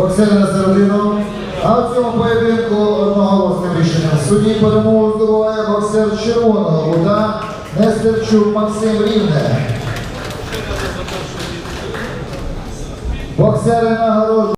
боксери на. А в цьому поєдинку одноголосним рішенням судді перемогу здобуває боксер червоного кута Нестерчук Максим Рівне. Боксери нагороджують.